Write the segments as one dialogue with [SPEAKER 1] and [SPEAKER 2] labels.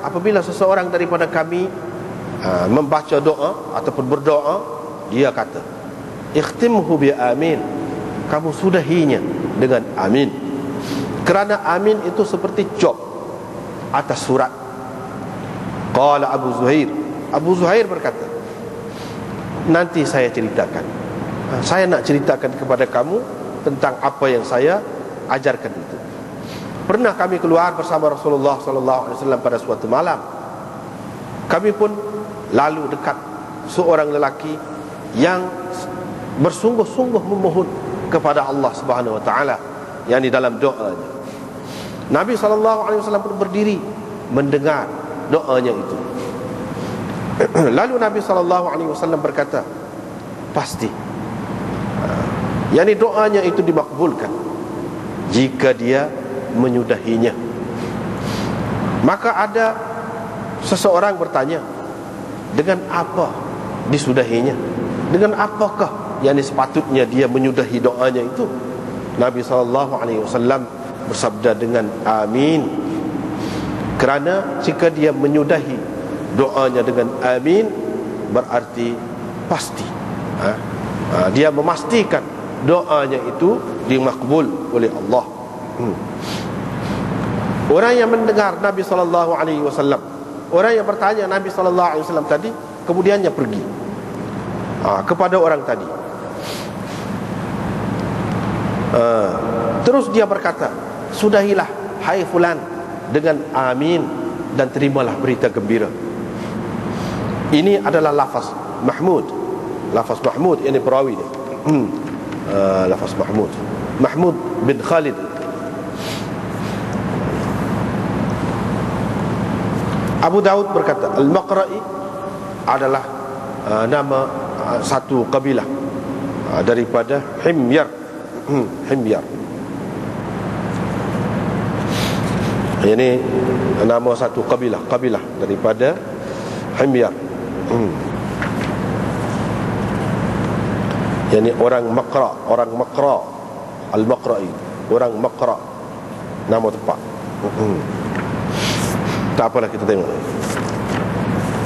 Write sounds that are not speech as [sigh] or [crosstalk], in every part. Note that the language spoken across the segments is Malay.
[SPEAKER 1] apabila seseorang daripada kami uh, membaca doa ataupun berdoa dia kata ikhtimhu bi amin. Kamu sudahinya dengan amin. Kerana amin itu seperti job atas surat. Qala abu zuhair. Abu zuhair berkata nanti saya ceritakan. Saya nak ceritakan kepada kamu tentang apa yang saya ajarkan itu pernah kami keluar bersama Rasulullah sallallahu alaihi wasallam pada suatu malam kami pun lalu dekat seorang lelaki yang bersungguh-sungguh memohon kepada Allah Subhanahu wa taala yang di dalam doanya. Nabi sallallahu alaihi wasallam pun berdiri mendengar doanya itu. [clears throat] Lalu Nabi sallallahu alaihi wasallam berkata, pasti yang doanya itu dimakbulkan jika dia menyudahinya. Maka ada seseorang bertanya, dengan apa disudahinya dengan apakah yang sepatutnya dia menyudahi doanya itu Nabi SAW bersabda dengan amin kerana jika dia menyudahi doanya dengan amin berarti pasti ha? Ha, dia memastikan doanya itu dimakbul oleh Allah hmm. orang yang mendengar Nabi SAW Orang yang bertanya Nabi sallallahu alaihi wasallam tadi kemudiannya pergi ha, kepada orang tadi. Ha, terus dia berkata, "Sudahilah hai fulan dengan amin dan terimalah berita gembira." Ini adalah lafaz Mahmud. Lafaz Mahmud ini perawi dia. Hmm. Uh, lafaz Mahmud. Mahmud bin Khalid Abu Daud berkata Al-Maqra'i adalah uh, nama uh, satu kabilah uh, daripada Himyar. Hmm, Himyar. Ini nama satu kabilah kabilah daripada Himyar. Hmm. ini orang Maqra orang Maqra Al-Maqra'i orang Maqra. Nama tempat hmm tak apalah kita tengok.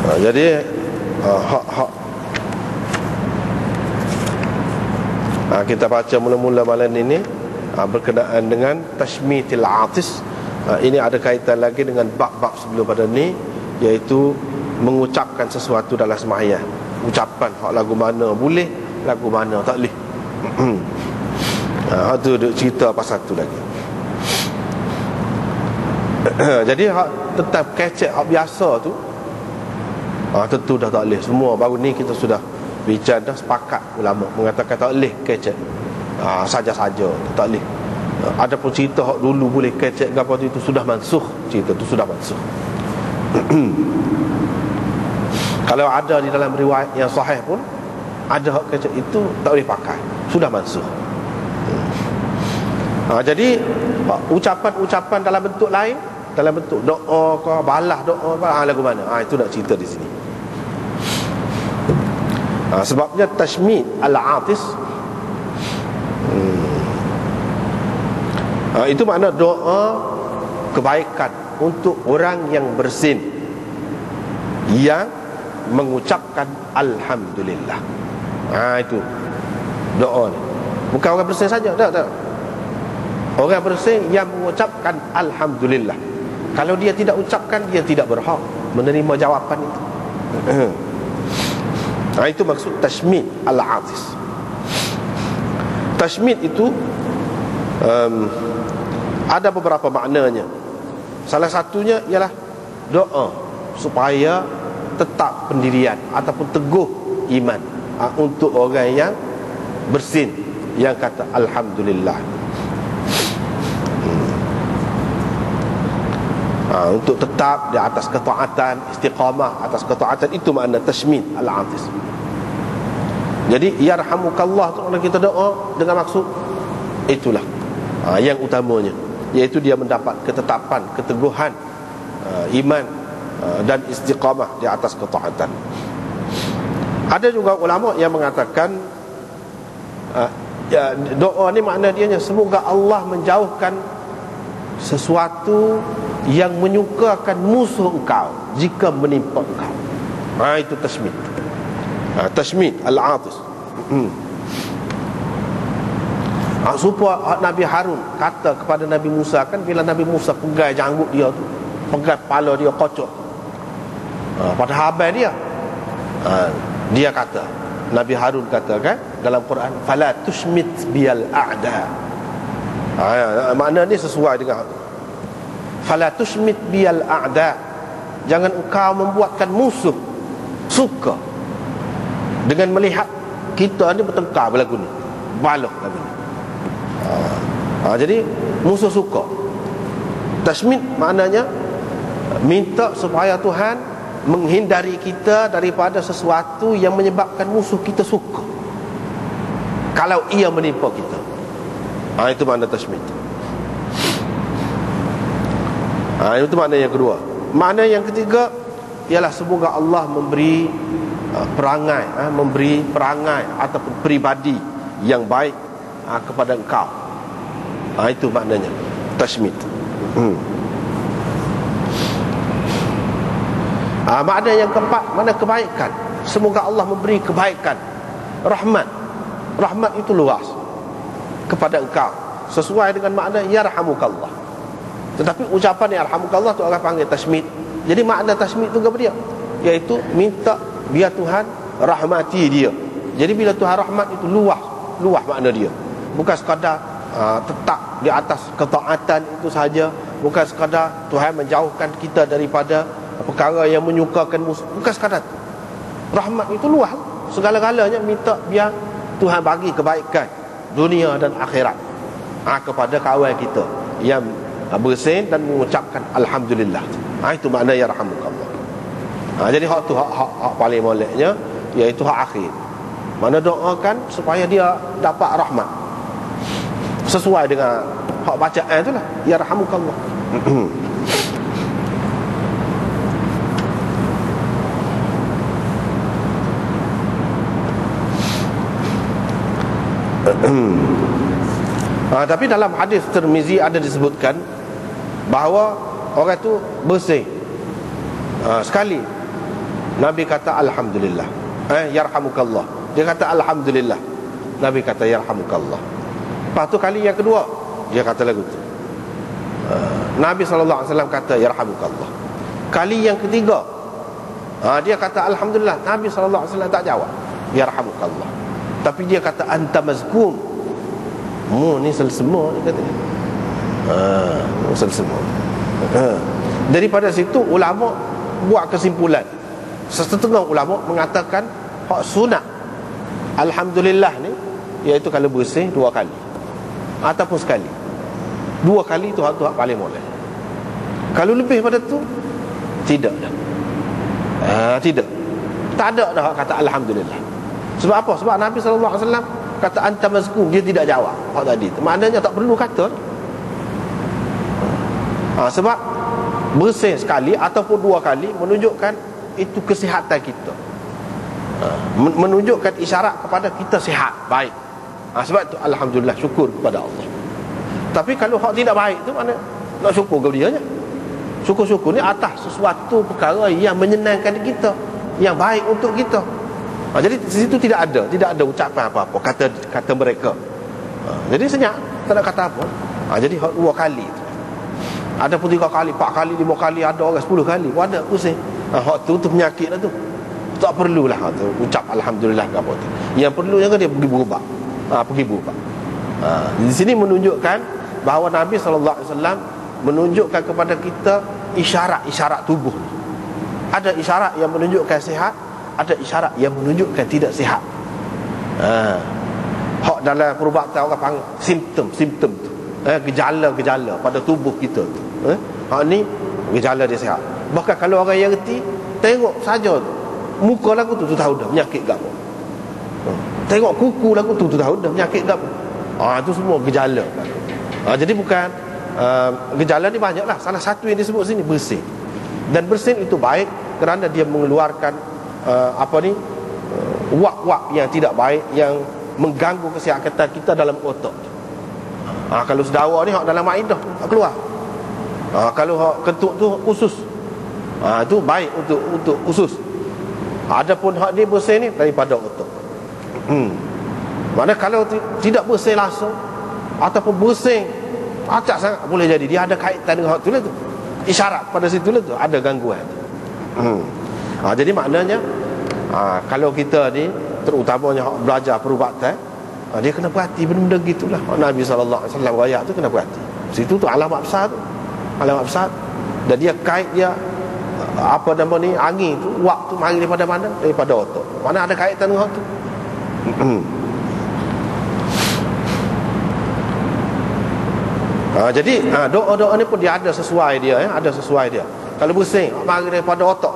[SPEAKER 1] Ha, jadi ha, hak hak ha, kita baca mula-mula malam ini ha, berkenaan dengan tashmitil atis. Ha, ini ada kaitan lagi dengan bab-bab sebelum pada ni iaitu mengucapkan sesuatu dalam sembahyang ucapan hak lagu mana boleh lagu mana tak boleh. [clears throat] Ha, tu cerita pasal tu lagi [coughs] jadi hak tetap kecek hak biasa tu ha, tentu dah tak boleh. Semua baru ni kita sudah bincang dah sepakat ulama mengatakan tak boleh kecek. Ha, saja-saja tak boleh. Ha, ada pun cerita hak dulu boleh kecek apa tu itu sudah mansuh. Cerita tu sudah mansuh. [coughs] Kalau ada di dalam riwayat yang sahih pun ada hak kecek itu tak boleh pakai. Sudah mansuh. Ha, jadi ucapan-ucapan dalam bentuk lain dalam bentuk doa ke balah doa ke ha, lagu mana? Ha, itu nak cerita di sini. Ha, sebabnya tashmid al-atis. Hmm. ha, itu makna doa kebaikan untuk orang yang bersin. Yang mengucapkan alhamdulillah. Ha, itu. Doa ni. Bukan orang bersin saja tak tak. Orang bersin yang mengucapkan alhamdulillah kalau dia tidak ucapkan Dia tidak berhak menerima jawapan itu. Nah [clears throat] itu maksud tashmid al-atis Tashmid itu um, Ada beberapa maknanya. Salah satunya ialah Doa Supaya tetap pendirian Ataupun teguh iman. Uh, Untuk orang yang bersin Yang kata Alhamdulillah ha, untuk tetap di atas ketaatan istiqamah atas ketaatan itu makna tashmid al-atis jadi yarhamukallah tu kalau kita doa dengan maksud itulah ha, yang utamanya. Iaitu dia mendapat ketetapan keteguhan ha, iman ha, dan istiqamah di atas ketaatan. Ada juga ulama yang mengatakan ha, ya, doa ni makna dia semoga Allah menjauhkan sesuatu yang menyukakan musuh engkau jika menimpa engkau. Ha, itu tasmid. Ha, tasmid al-atis. Hmm. ha, supaya Nabi Harun kata kepada Nabi Musa kan bila Nabi Musa pegai janggut dia tu pegai kepala dia kocok. Ha, pada habis dia ha, dia kata Nabi Harun kata kan dalam Quran fala tushmit bial a'da. Ha, ya, makna ni sesuai dengan fala tushmit bial a'da. Jangan engkau membuatkan musuh suka dengan melihat kita ni bertengkar berlagu ni. Balok lagu ni. Ha, jadi musuh suka. Tashmit maknanya minta supaya Tuhan menghindari kita daripada sesuatu yang menyebabkan musuh kita suka. Kalau ia menimpa kita. Ha, itu makna tasmid ha, itu makna yang kedua. Makna yang ketiga ialah semoga Allah memberi uh, perangai uh, memberi perangai ataupun pribadi yang baik uh, kepada engkau. Ha, itu maknanya. Tasmid hmm. ha, Makna yang keempat Mana kebaikan. Semoga Allah memberi kebaikan. Rahmat. Rahmat itu luas Kepada engkau. Sesuai dengan makna Yarhamukallah Tetapi ucapan Yarhamukallah itu orang panggil tasmid. Jadi makna tasmid itu kepada dia? Iaitu minta biar Tuhan rahmati dia. Jadi bila Tuhan rahmat itu luas. Luas makna dia. Bukan sekadar uh, tetap di atas ketaatan itu saja. Bukan sekadar Tuhan menjauhkan kita daripada perkara yang menyukakan musuh bukan sekadar tu. Rahmat itu luas. Segala-galanya minta biar Tuhan bagi kebaikan dunia dan akhirat. Ha, kepada kawan kita yang bersin dan mengucapkan Alhamdulillah. Ha, itu makna ya rahmukallah ha, jadi hak tu hak, hak, hak paling moleknya iaitu hak akhir. Mana doakan supaya dia dapat rahmat. Sesuai dengan hak bacaan tu lah ya rahmukallah [clears throat] ha, tapi dalam hadis Tirmizi ada disebutkan bahawa orang itu bersih. Ha, sekali. Nabi kata alhamdulillah. Eh yarhamukallah. Dia kata alhamdulillah. Nabi kata yarhamukallah. Lepas tu kali yang kedua dia kata lagu tu. Ha, Nabi SAW kata yarhamukallah. Kali yang ketiga ha, dia kata alhamdulillah. Nabi SAW tak jawab yarhamukallah. Tapi dia kata anta mazkum. Mu ni selsema dia kata ha mu selsema ha. daripada situ ulama buat kesimpulan. Setengah ulama mengatakan hak sunat alhamdulillah ni iaitu kalau bersih dua kali. Ataupun sekali. Dua kali tu hak tu hak paling boleh. Kalau lebih pada tu tidak. Dah ha, tidak. Tak ada dah kata alhamdulillah. Sebab apa? Sebab Nabi SAW kata anta mazkum dia tidak jawab hak tadi. Maknanya tak perlu kata. Ha, sebab bersih sekali ataupun dua kali menunjukkan itu kesihatan kita. Ha, menunjukkan isyarat kepada kita sihat, baik. Ha, sebab itu alhamdulillah syukur kepada Allah. Tapi kalau hak tidak baik tu mana nak syukur kepada dia Syukur-syukur ni atas sesuatu perkara yang menyenangkan kita, yang baik untuk kita ha, Jadi di situ tidak ada Tidak ada ucapan apa-apa Kata kata mereka ha, Jadi senyap Tak ada kata apa ha, Jadi dua kali Ada pun tiga kali Empat kali Lima kali Ada orang sepuluh kali pun ada pusing ha, Hak tu tu penyakit lah tu Tak perlulah ha, tu, Ucap Alhamdulillah apa tu. Yang perlu yang dia pergi berubah ha, Pergi berubah ha, Di sini menunjukkan Bahawa Nabi SAW Menunjukkan kepada kita Isyarat-isyarat tubuh Ada isyarat yang menunjukkan sihat ada isyarat yang menunjukkan tidak sihat. Ha. Hak dalam perubatan orang panggil simptom, simptom tu. Eh, gejala-gejala pada tubuh kita tu. Eh, hak ni gejala dia sihat. Bahkan kalau orang yang reti tengok saja tu. Muka lagu tu tu tahu dah penyakit gapo. Ha. Tengok kuku lagu tu tu tahu dah penyakit gapo. Ah ha, itu semua gejala. Ha, jadi bukan uh, gejala ni banyaklah. Salah satu yang disebut sini bersin. Dan bersin itu baik kerana dia mengeluarkan uh, apa ni wak-wak yang tidak baik yang mengganggu kesihatan kita dalam otak. Ha, kalau sedawa ni dalam maidah keluar. Ha, kalau hak ketuk tu usus ha, itu baik untuk untuk usus adapun hak dia bersih ni daripada otak. Hmm. mana kalau tidak bersih langsung ataupun bersih acak sangat boleh jadi. Dia ada kaitan dengan hak tu lah tu. Isyarat pada situ lah tu ada gangguan. Hmm. ha, jadi maknanya ha, kalau kita ni terutamanya hak belajar perubatan ha, dia kena perhati benda-benda gitulah. Nabi SAW rakyat tu kena perhati situ tu alamat besar tu alamat besar dan dia kait dia apa nama ni angin tu waktu mari daripada mana? Daripada otak mana ada kaitan dengan tu? Ha, jadi ha, doa-doa ni pun dia ada sesuai dia ya, ada sesuai dia. Kalau pusing mari daripada otak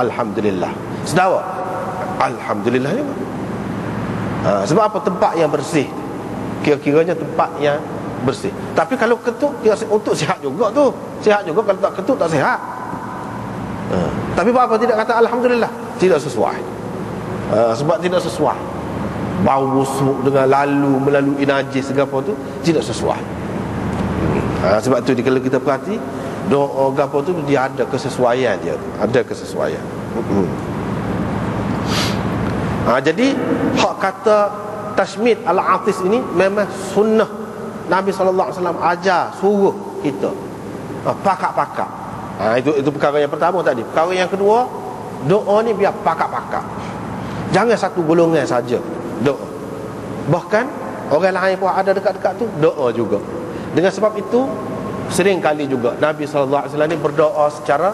[SPEAKER 1] Alhamdulillah. Sedawa? Alhamdulillah juga. Ha, sebab apa? Tempat yang bersih. Kira-kiranya tempat yang bersih. Tapi kalau ketuk dia untuk sihat juga tu. Sihat juga kalau tak ketuk tak sihat. Ha. tapi apa? Tidak kata Alhamdulillah. Tidak sesuai. Ha. sebab tidak sesuai. Bau busuk dengan lalu melalui najis segala tu tidak sesuai. Ha. sebab tu kalau kita perhati doa gapo tu dia ada kesesuaian dia ada kesesuaian. Ha. jadi hak kata tasmid al-atis ini memang sunnah Nabi SAW ajar suruh kita. Ah, pakak-pakak. Ha, itu itu perkara yang pertama tadi. Perkara yang kedua doa ni biar pakak-pakak. Jangan satu golongan saja doa. Bahkan orang lain pun ada dekat-dekat tu doa juga. Dengan sebab itu sering kali juga Nabi SAW ni berdoa secara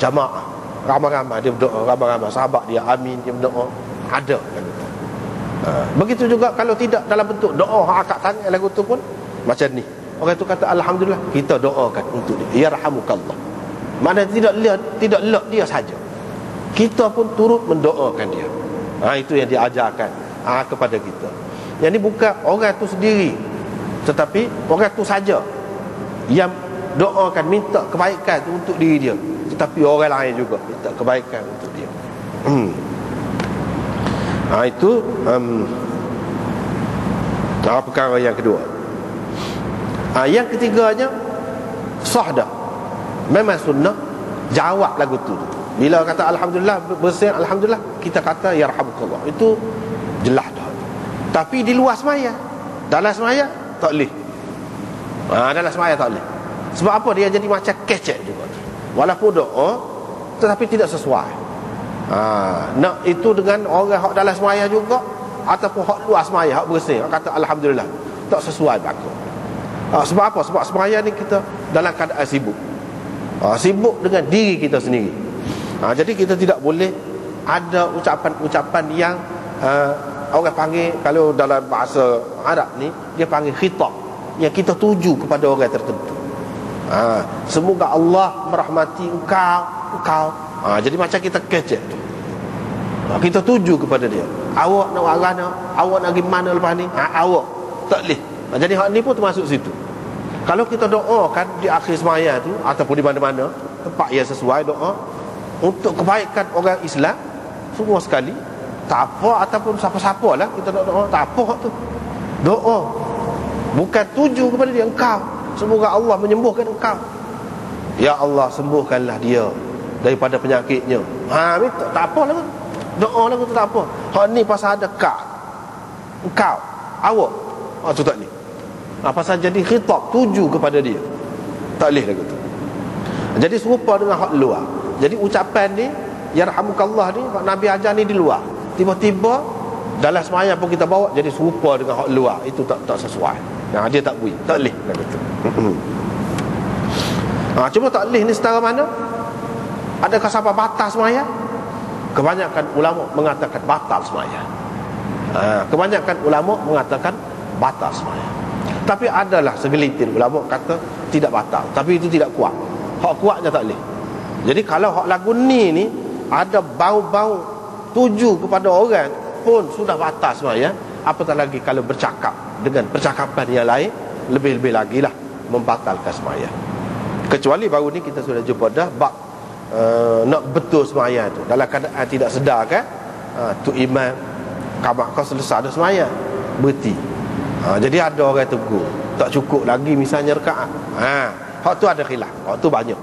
[SPEAKER 1] jamaah. Ramai-ramai dia berdoa ramai-ramai sahabat dia amin dia berdoa. Ada. Ha, begitu juga kalau tidak dalam bentuk doa akak tanya lagu tu pun macam ni. Orang tu kata alhamdulillah. Kita doakan untuk dia. Yarhamukallah. Mana tidak lihat tidak lihat dia saja. Kita pun turut mendoakan dia. Ha, itu yang diajarkan ha, kepada kita. Yang ni bukan orang tu sendiri. Tetapi orang tu saja yang doakan minta kebaikan untuk diri dia. Tetapi orang lain juga minta kebaikan untuk dia. Hmm. ha, itu um, perkara yang kedua ha, Yang ketiganya Sah dah. Memang sunnah. Jawab lagu tu. Bila kata Alhamdulillah Bersih Alhamdulillah Kita kata Ya Rahmatullah Itu jelas dah. Tapi di luar semaya. Dalam semaya Tak boleh. Ha, Dalam semaya tak boleh. Sebab apa? Dia jadi macam kecek juga. Walaupun doa Tetapi tidak sesuai. Ha, Nak itu dengan orang yang dalam semaya juga Ataupun hak luar semaya Hak bersih Hak kata Alhamdulillah. Tak sesuai bakal ha, Sebab apa? Sebab sembahyang ni kita dalam keadaan sibuk. Ha, Sibuk dengan diri kita sendiri. Ha, Jadi kita tidak boleh Ada ucapan-ucapan yang uh, Orang panggil Kalau dalam bahasa Arab ni Dia panggil khitab. Yang kita tuju kepada orang tertentu. Ha, Semoga Allah merahmati engkau Engkau. Ha, Jadi macam kita kecek tu. Kita tuju kepada dia. Awak nak warah Awak nak pergi mana lepas ni? Ha, Awak. Tak boleh jadi hak ni pun termasuk situ. Kalau kita doakan di akhir semaya tu ataupun di mana-mana tempat yang sesuai doa untuk kebaikan orang Islam semua sekali tak apa ataupun siapa-siapa lah kita doa, doa tak apa tu. Doa bukan tuju kepada dia engkau. Semoga Allah menyembuhkan engkau. Ya Allah sembuhkanlah dia daripada penyakitnya. Ha minta tak apa lah. Doa lah tu tak apa. Hak ni pasal ada kak. Engkau awak. Ah tu tak ni ha, pasal jadi khitab tuju kepada dia? Tak boleh lagu tu jadi serupa dengan hak luar. Jadi ucapan ni yarhamukallah ni hak nabi ajar ni di luar. Tiba-tiba dalam semaya pun kita bawa jadi serupa dengan hak luar. Itu tak tak sesuai. Nah dia tak boleh tak boleh lagu tu ha, cuma tak boleh ni setara mana? Adakah siapa batas semaya kebanyakan ulama mengatakan batal semaya ha, kebanyakan ulama mengatakan batal semaya tapi adalah segelintir ulama kata tidak batal. Tapi itu tidak kuat. Hak kuatnya tak boleh. Jadi kalau hak lagu ni ni Ada bau-bau tuju kepada orang Pun sudah batal semua ya. Apatah lagi kalau bercakap Dengan percakapan yang lain Lebih-lebih lagi lah Membatalkan semaya Kecuali baru ni kita sudah jumpa dah Bak uh, Nak betul semaya tu. Dalam keadaan tidak sedar kan uh, Tu iman Kamak kau selesai dah semaya Berhenti ha, Jadi ada orang tegur Tak cukup lagi misalnya rekaat. Ha, hak tu ada khilaf hak tu banyak